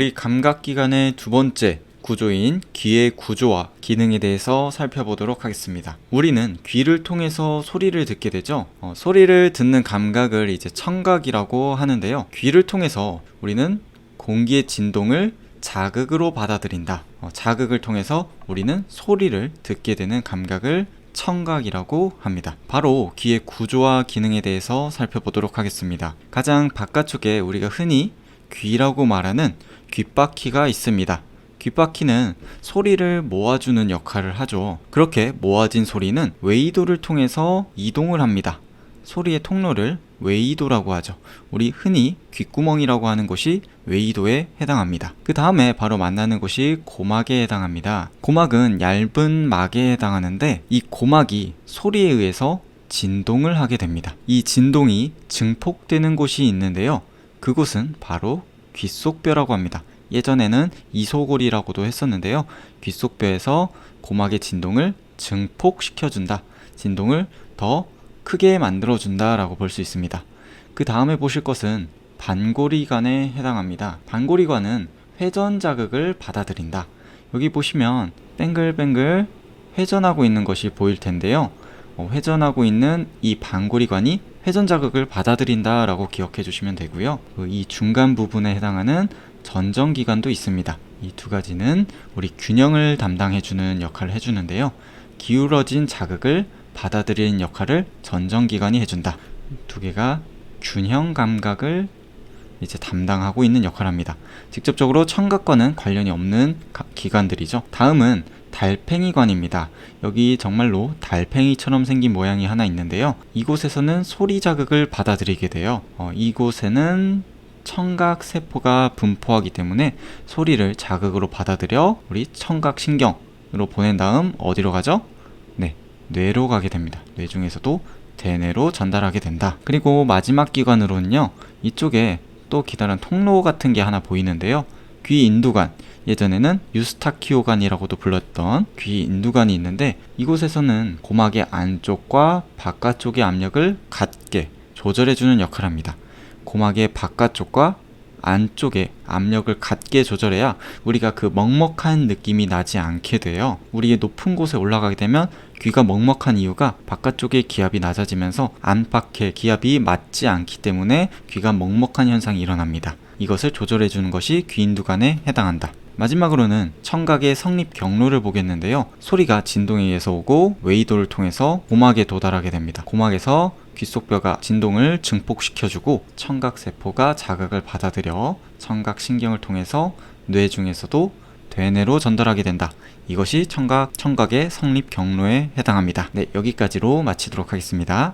우리 감각기관의 두 번째 구조인 귀의 구조와 기능에 대해서 살펴보도록 하겠습니다. 우리는 귀를 통해서 소리를 듣게 되죠. 어, 소리를 듣는 감각을 이제 청각이라고 하는데요. 귀를 통해서 우리는 공기의 진동을 자극으로 받아들인다. 어, 자극을 통해서 우리는 소리를 듣게 되는 감각을 청각이라고 합니다. 바로 귀의 구조와 기능에 대해서 살펴보도록 하겠습니다. 가장 바깥쪽에 우리가 흔히 귀라고 말하는 귓바퀴가 있습니다. 귓바퀴는 소리를 모아주는 역할을 하죠. 그렇게 모아진 소리는 웨이도를 통해서 이동을 합니다. 소리의 통로를 웨이도라고 하죠. 우리 흔히 귓구멍이라고 하는 곳이 웨이도에 해당합니다. 그 다음에 바로 만나는 곳이 고막에 해당합니다. 고막은 얇은 막에 해당하는데 이 고막이 소리에 의해서 진동을 하게 됩니다. 이 진동이 증폭되는 곳이 있는데요. 그곳은 바로 귓속뼈라고 합니다. 예전에는 이소골이라고도 했었는데요. 귓속뼈에서 고막의 진동을 증폭시켜준다. 진동을 더 크게 만들어준다라고 볼 수 있습니다. 그 다음에 보실 것은 반고리관에 해당합니다. 반고리관은 회전 자극을 받아들인다. 여기 보시면 뱅글뱅글 회전하고 있는 것이 보일 텐데요. 어, 회전하고 있는 이 반고리관이 회전 자극을 받아들인다 라고 기억해 주시면 되고요. 그이 중간 부분에 해당하는 전정 기관도 있습니다. 이 두 가지는 우리 균형을 담당해 주는 역할을 해주는데요. 기울어진 자극을 받아들이는 역할을 전정 기관이 해준다. 두 개가 균형 감각을 이제 담당하고 있는 역할을 합니다. 직접적으로 청각과는 관련이 없는 가- 기관들이죠. 다음은 달팽이관입니다. 여기 정말로 달팽이처럼 생긴 모양이 하나 있는데요. 이곳에서는 소리 자극을 받아들이게 돼요. 어, 이곳에는 청각 세포가 분포하기 때문에 소리를 자극으로 받아들여 우리 청각 신경으로 보낸 다음 어디로 가죠? 네, 뇌로 가게 됩니다. 뇌 중에서도 대뇌로 전달하게 된다. 그리고 마지막 기관으로는요, 이쪽에 또 기다란 통로 같은 게 하나 보이는데요. 귀 인두관. 예전에는 유스타키오관이라고도 불렀던 귀 인두관이 있는데 이곳에서는 고막의 안쪽과 바깥쪽의 압력을 같게 조절해주는 역할을 합니다. 고막의 바깥쪽과 안쪽에 압력을 같게 조절해야 우리가 그 먹먹한 느낌이 나지 않게 돼요. 우리의 높은 곳에 올라가게 되면 귀가 먹먹한 이유가 바깥쪽의 기압이 낮아지면서 안팎의 기압이 맞지 않기 때문에 귀가 먹먹한 현상이 일어납니다. 이것을 조절해 주는 것이 귀인두관에 해당한다. 마지막으로는 청각의 성립 경로를 보겠는데요. 소리가 진동에 의해서 오고 웨이도를 통해서 고막에 도달하게 됩니다. 고막에서 귓속뼈가 진동을 증폭시켜주고 청각세포가 자극을 받아들여 청각신경을 통해서 뇌 중에서도 대뇌로 전달하게 된다. 이것이 청각, 청각의 성립 경로에 해당합니다. 네, 여기까지로 마치도록 하겠습니다.